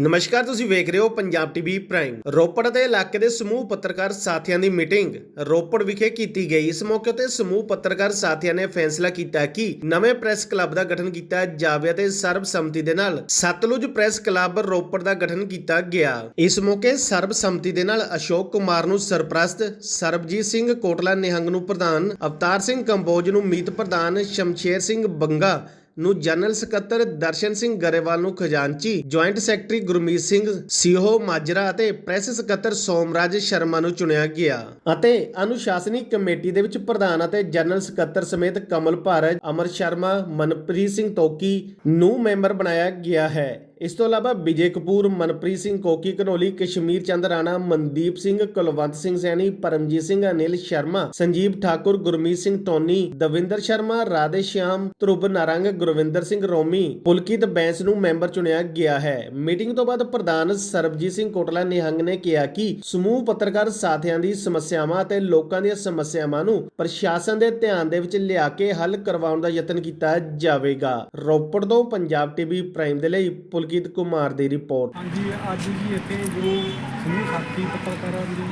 ਨਮਸਕਾਰ, ਤੁਸੀਂ ਵੇਖ ਰਹੇ ਹੋ ਪੰਜਾਬ ਟੀਵੀ ਪ੍ਰਾਈਮ। ਰੋਪੜ ਦੇ ਇਲਾਕੇ ਦੇ ਸਮੂਹ ਪੱਤਰਕਾਰ ਸਾਥੀਆਂ ਦੀ ਮੀਟਿੰਗ। ਰੋਪੜ ਵਿਖੇ ਕੀਤੀ ਗਈ। ਇਸ ਮੌਕੇ ਤੇ ਸਮੂਹ ਪੱਤਰਕਾਰ ਸਾਥੀਆਂ ਨੇ ਫੈਸਲਾ ਕੀਤਾ ਕਿ ਨਵੇਂ ਪ੍ਰੈਸ ਕਲੱਬ ਦਾ ਗਠਨ ਕੀਤਾ ਜਾਵੇ ਅਤੇ ਸਰਬਸੰਮਤੀ ਦੇ ਨਾਲ ਸਤਲੁਜ ਪ੍ਰੈਸ ਕਲੱਬ ਰੋਪੜ ਦਾ ਗਠਨ ਕੀਤਾ ਗਿਆ। ਇਸ ਮੌਕੇ ਸਰਬਸੰਮਤੀ ਦੇ ਨਾਲ ਅਸ਼ੋਕ ਕੁਮਾਰ ਨੂੰ ਸਰਪ੍ਰਸਤ, ਸਰਬਜੀਤ ਸਿੰਘ ਕੋਟਲਾ ਨਿਹੰਗ ਨੂੰ ਪ੍ਰਧਾਨ, ਅਵਤਾਰ ਸਿੰਘ ਕੰਬੋਜ ਨੂੰ ਮੀਤ ਪ੍ਰਧਾਨ, ਸ਼ਮਸ਼ੇਰ ਸਿੰਘ ਬੰਗਾ ਨੂੰ ਜਨਰਲ ਸਕੱਤਰ ਦਰਸ਼ਨ ਸਿੰਘ ਗਰੇਵਾਲ ਨੂੰ ਖਜ਼ਾਨਚੀ, ਜੁਆਇੰਟ ਸੈਕਟਰੀ ਗੁਰਮੀਤ ਸਿੰਘ, ਸੀਓ ਮਾਜਰਾ ਅਤੇ ਪ੍ਰੈਸ ਸਕੱਤਰ ਸੋਮਰਾਜ ਸ਼ਰਮਾ ਨੂੰ ਚੁਣਿਆ ਗਿਆ ਅਤੇ ਅਨੁਸ਼ਾਸਨੀ ਕਮੇਟੀ ਦੇ ਵਿੱਚ ਪ੍ਰਧਾਨ ਅਤੇ ਜਨਰਲ ਸਕੱਤਰ ਸਮੇਤ ਕਮਲ ਭਾਰਜ, ਅਮਰ ਸ਼ਰਮਾ, ਮਨਪ੍ਰੀਤ ਸਿੰਘ ਤੋਕੀ ਨੂੰ ਮੈਂਬਰ ਬਣਾਇਆ ਗਿਆ ਹੈ। ਇਸ ਤੋਂ ਇਲਾਵਾ ਵਿਜੇ ਕਪੂਰ, ਮਨਪ੍ਰੀਤ ਸਿੰਘ ਕੋਕੀ, ਘਨੋਲੀ, ਕਸ਼ਮੀਰ ਚੰਦ ਰਾਣਾ, ਮਨਦੀਪ ਸਿੰਘ, ਕੁਲਵੰਤ ਸਿੰਘ ਸੈਣੀ, ਪਰਮਜੀਤ ਸਿੰਘ, ਅਨਿਲ ਸ਼ਰਮਾ, ਸੰਜੀਵ ਠਾਕੁਰ, ਗੁਰਮੀਤ ਸਿੰਘ ਟੋਨੀ, ਦਵਿੰਦਰ ਸ਼ਰਮਾ, ਰਾਧੇ ਸ਼ਿਆਮ ਧਰੁਬ ਨਾਰੰਗ, ਗੁਰਵਿੰਦਰ ਸਿੰਘ ਰੋਮੀ, ਪੁਲਕਿਤ ਬੈਂਸ ਨੂੰ ਮੈਂਬਰ ਚੁਣਿਆ ਗਿਆ ਹੈ। ਮੀਟਿੰਗ ਤੋਂ ਬਾਅਦ ਪ੍ਰਧਾਨ ਸਰਬਜੀਤ ਸਿੰਘ ਕੋਟਲਾ ਨਿਹੰਗ ਨੇ ਕਿਹਾ ਕਿ ਸਮੂਹ ਪੱਤਰਕਾਰ ਸਾਥੀਆਂ ਦੀ ਸਮੱਸਿਆਵਾਂ ਅਤੇ ਲੋਕਾਂ ਦੀਆਂ ਸਮੱਸਿਆਵਾਂ ਨੂੰ ਪ੍ਰਸ਼ਾਸਨ ਦੇ ਧਿਆਨ ਦੇ ਵਿੱਚ ਲਿਆ ਕੇ ਹੱਲ ਕਰਵਾਉਣ ਦਾ ਯਤਨ ਕੀਤਾ ਜਾਵੇਗਾ। ਰੋਪੜ ਤੋਂ ਪੰਜਾਬ ਟੀਵੀ ਪ੍ਰਾਈਮ ਦੇ ਲਈ ਪੁਲਕਿਤ ਕੁਮਾਰ ਦੀ ਰਿਪੋਰਟ। ਹਾਂਜੀ ਅੱਜ ਜੀ ਇੱਥੇ ਜੋ ਸਮੂਹ ਸਾਥੀ ਪੱਤਰਕਾਰਾਂ ਦੀ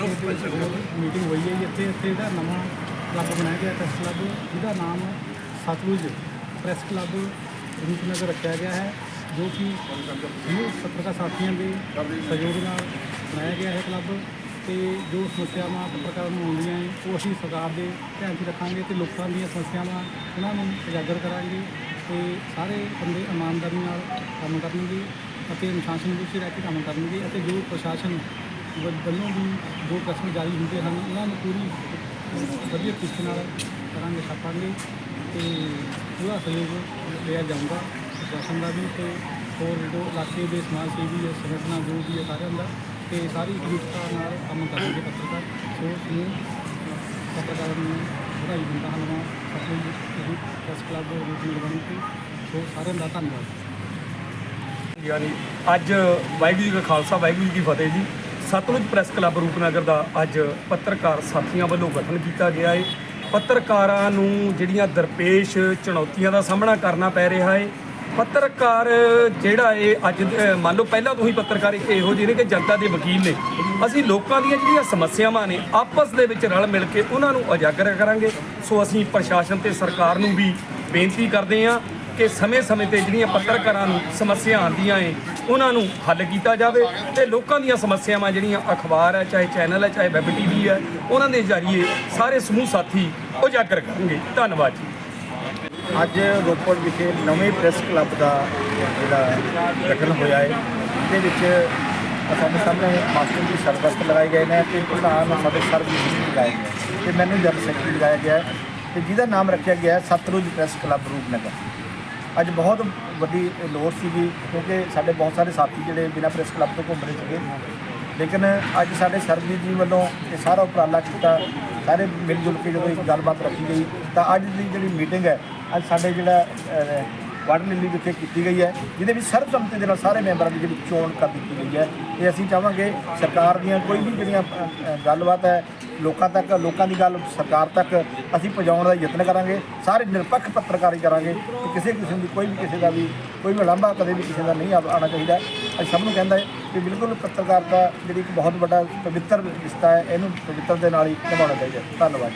ਰੋਪੜ ਜੋ ਮੀਟਿੰਗ ਹੋਈ ਹੈ ਜੀ ਇੱਥੇ ਇੱਥੇ ਦਾ ਨਵਾਂ ਕਲੱਬ ਬਣਾਇਆ ਗਿਆ ਪ੍ਰੈਸ ਕਲੱਬ। ਜਿਹਦਾ ਨਾਮ ਸਤਲੁਜ ਪ੍ਰੈਸ ਕਲੱਬ ਰੂਪਨਗਰ ਰੱਖਿਆ ਗਿਆ ਹੈ ਜੋ ਕਿ ਸਮੂਹ ਪੱਤਰਕਾਰ ਸਾਥੀਆਂ ਦੇ ਸਹਿਯੋਗ ਨਾਲ ਬਣਾਇਆ ਗਿਆ ਹੈ ਕਲੱਬ। ਤੇ ਜੋ ਸਮੱਸਿਆਵਾਂ ਪੱਤਰਕਾਰਾਂ ਨੂੰ ਆਉਂਦੀਆਂ ਹੈ ਉਹ ਅਸੀਂ ਸਰਕਾਰ ਦੇ ਧਿਆਨ 'ਚ ਰੱਖਾਂਗੇ ਤੇ ਲੋਕਾਂ ਦੀਆਂ ਸਮੱਸਿਆਵਾਂ ਉਹਨਾਂ ਨੂੰ ਉਜਾਗਰ ਕਰਾਂਗੇ। ਤੇ ਸਾਰੇ ਬੰਦੇ ਇਮਾਨਦਾਰੀ ਨਾਲ ਕੰਮ ਕਰਨਗੇ ਅਤੇ ਅਨੁਸ਼ਾਸਨ ਵਿੱਚ ਰਹਿ ਕੇ ਕੰਮ ਕਰਨਗੇ ਅਤੇ ਜੋ ਪ੍ਰਸ਼ਾਸਨ ਵ- ਵੱਲੋਂ ਵੀ ਜੋ ਕਸਮ ਜਾਰੀ ਹੁੰਦੇ ਹਨ, ਉਹਨਾਂ ਨੂੰ ਪੂਰੀ ਵਧੀਆ ਤਰੀਕੇ ਨਾਲ ਕਰਾਂਗੇ, ਛਾਪਾਂਗੇ ਤੇ ਪੂਰਾ ਸਹਿਯੋਗ ਲਿਆ ਜਾਊਗਾ ਪ੍ਰਸ਼ਾਸਨ ਦਾ ਵੀ ਤੇ ਹੋਰ ਜੋ ਇਲਾਕੇ ਦੇ ਸਮਾਜ ਸੇਵੀ ਹੈ, ਸੰਗਠਨਾਂ ਜੋ ਵੀ ਹੈ ਸਾਰਿਆਂ ਦਾ ਤੇ ਸਾਰੀ ਇਕਜੁੱਟਤਾ ਨਾਲ ਕੰਮ ਕਰਨਗੇ ਪੱਤਰਕਾਰ ਸੋ ਸਮੂਹ, ਪੱਤਰਕਾਰਾਂ ਨੂੰ ਵਧਾਈ ਦਿੰਦਾ ਹਾਂ ਮੈਂ। ਆਪਣੇ ਪ੍ਰੈਸ ਕਲੱਬ ਦੇ ਰੂਪ ਸੋ। ਸਾਰਿਆਂ ਦਾ ਧੰਨਵਾਦ। ਯਾਨੀ ਅੱਜ ਵਾਹਿਗੁਰੂ ਜੀ ਕਾ ਖਾਲਸਾ, ਵਾਹਿਗੁਰੂ ਜੀ ਕੀ ਫਤਿਹ ਜੀ। ਸਤਲੁਜ ਪ੍ਰੈਸ ਕਲੱਬ ਰੂਪਨਗਰ ਦਾ ਅੱਜ ਪੱਤਰਕਾਰ ਸਾਥੀਆਂ ਵੱਲੋਂ ਗਠਨ ਕੀਤਾ ਗਿਆ ਹੈ ਪੱਤਰਕਾਰਾਂ ਨੂੰ ਜਿਹੜੀਆਂ ਦਰਪੇਸ਼ ਚੁਣੌਤੀਆਂ ਦਾ ਸਾਹਮਣਾ ਕਰਨਾ ਪੈ ਰਿਹਾ ਹੈ ਪੱਤਰਕਾਰ, ਜਿਹੜਾ ਇਹ ਅੱਜ ਮੰਨ ਲਓ ਪਹਿਲਾਂ ਤੋਂ ਹੀ ਪੱਤਰਕਾਰ ਇੱਕ ਇਹੋ ਜਿਹੇ ਨੇ ਕਿ ਜਨਤਾ ਦੇ ਵਕੀਲ ਨੇ। ਅਸੀਂ ਲੋਕਾਂ ਦੀਆਂ ਜਿਹੜੀਆਂ ਸਮੱਸਿਆਵਾਂ ਨੇ, ਆਪਸ ਦੇ ਵਿੱਚ ਰਲ ਮਿਲ ਕੇ ਉਹਨਾਂ ਨੂੰ ਉਜਾਗਰ ਕਰਾਂਗੇ। ਸੋ ਅਸੀਂ ਪ੍ਰਸ਼ਾਸਨ ਤੇ ਸਰਕਾਰ ਨੂੰ ਵੀ ਬੇਨਤੀ ਕਰਦੇ ਹਾਂ ਕਿ ਸਮੇਂ-ਸਮੇਂ ਤੇ ਜਿਹੜੀਆਂ ਪੱਤਰਕਾਰਾਂ ਨੂੰ ਸਮੱਸਿਆ ਆਉਂਦੀਆਂ ਏ, ਉਹਨਾਂ ਨੂੰ ਹੱਲ ਕੀਤਾ ਜਾਵੇ ਤੇ ਲੋਕਾਂ ਦੀਆਂ ਸਮੱਸਿਆਵਾਂ ਜਿਹੜੀਆਂ ਅਖਬਾਰ ਹੈ, ਚਾਹੇ ਚੈਨਲ ਹੈ, ਚਾਹੇ ਵੈਬ ਟੀਵੀ ਹੈ, ਉਹਨਾਂ ਦੇ ਜ਼ਰੀਏ ਸਾਰੇ ਸਮੂਹ ਸਾਥੀ ਉਜਾਗਰ ਕਰਨਗੇ ਧੰਨਵਾਦ ਜੀ। ਅੱਜ ਰੋਪੜ ਵਿਖੇ ਨਵੇਂ ਪ੍ਰੈਸ ਕਲੱਬ ਦਾ ਜਿਹੜਾ ਗਠਨ ਹੋਇਆ ਹੈ ਇਹਦੇ ਵਿੱਚ ਸਾਡੇ ਸਾਹਮਣੇ ਮਾਸਟਰ ਦੀ ਸਰਪ੍ਰਸਤ ਲਗਾਏ ਗਏ ਨੇ ਤੇ ਪ੍ਰਧਾਨ ਸਾਡੇ ਸਰਬਜੀਤ ਸਿੰਘ ਲਗਾਏ ਗਏ ਤੇ ਮੈਨੂੰ ਜਨਰਲ ਸੈਕਟਰੀ ਲਗਾਇਆ ਗਿਆ ਹੈ ਤੇ ਜਿਹਦਾ ਨਾਮ ਰੱਖਿਆ ਗਿਆ ਹੈ ਸਤਲੁਜ ਪ੍ਰੈਸ ਕਲੱਬ ਰੂਪਨਗਰ। ਅੱਜ ਬਹੁਤ ਵੱਡੀ ਲੋੜ ਸੀਗੀ ਕਿਉਂਕਿ ਸਾਡੇ ਬਹੁਤ ਸਾਰੇ ਸਾਥੀ ਜਿਹੜੇ ਬਿਨਾਂ ਪ੍ਰੈਸ ਕਲੱਬ ਤੋਂ ਘੁੰਮ ਰਹੇ ਸੀਗੇ। ਲੇਕਿਨ ਅੱਜ ਸਾਡੇ ਸਰਬਜੀਤ ਜੀ ਵੱਲੋਂ ਇਹ ਸਾਰਾ ਉਪਰਾਲਾ ਕੀਤਾ, ਸਾਰੇ ਮਿਲ ਜੁਲ ਕੇ ਜਦੋਂ ਇੱਕ ਗੱਲਬਾਤ ਰੱਖੀ ਗਈ ਤਾਂ ਅੱਜ ਦੀ ਜਿਹੜੀ ਮੀਟਿੰਗ ਹੈ ਅੱਜ ਸਾਡੇ ਜਿਹੜਾ ਅਹ, ਵਾਰਡ ਲਿਲੀ ਵਿਖੇ ਕੀਤੀ ਗਈ ਹੈ ਜਿਹਦੇ ਵਿੱਚ ਸਰਬਸੰਮਤੀ ਦੇ ਨਾਲ ਸਾਰੇ ਮੈਂਬਰਾਂ ਦੀ ਜਿਹੜੀ ਚੋਣ ਕਰ ਦਿੱਤੀ ਗਈ ਹੈ। ਤੇ ਅਸੀਂ ਚਾਹਾਂਗੇ ਸਰਕਾਰ ਦੀਆਂ ਕੋਈ ਵੀ ਜਿਹੜੀਆਂ ਗੱਲਬਾਤ ਹੈ ਲੋਕਾਂ ਤੱਕ ਲੋਕਾਂ ਦੀ ਗੱਲ ਸਰਕਾਰ ਤੱਕ ਅਸੀਂ ਪਹੁੰਚਾਉਣ ਦਾ ਯਤਨ ਕਰਾਂਗੇ। ਸਾਰੇ ਨਿਰਪੱਖ ਪੱਤਰਕਾਰੀ ਕਰਾਂਗੇ ਕਿ ਕਿਸੇ ਕਿਸਮ ਦੀ ਕੋਈ ਵੀ ਕਿਸੇ ਦਾ ਵੀ ਕੋਈ ਵੀ ਲਾਂਭਾ ਕਦੇ ਵੀ ਕਿਸੇ ਦਾ ਨਹੀਂ ਆ- ਆਉਣਾ ਚਾਹੀਦਾ। ਅਸੀਂ ਸਭ ਨੂੰ ਕਹਿੰਦਾ ਹੈ ਕਿ ਬਿਲਕੁਲ ਪੱਤਰਕਾਰਤਾ ਜਿਹੜੀ ਇੱਕ ਬਹੁਤ ਵੱਡਾ ਪਵਿੱਤਰ ਰਿਸ਼ਤਾ ਹੈ ਇਹਨੂੰ ਪਵਿੱਤਰ ਦੇ ਨਾਲ ਹੀ ਨਿਭਾਉਣਾ ਚਾਹੀਦਾ ਧੰਨਵਾਦ।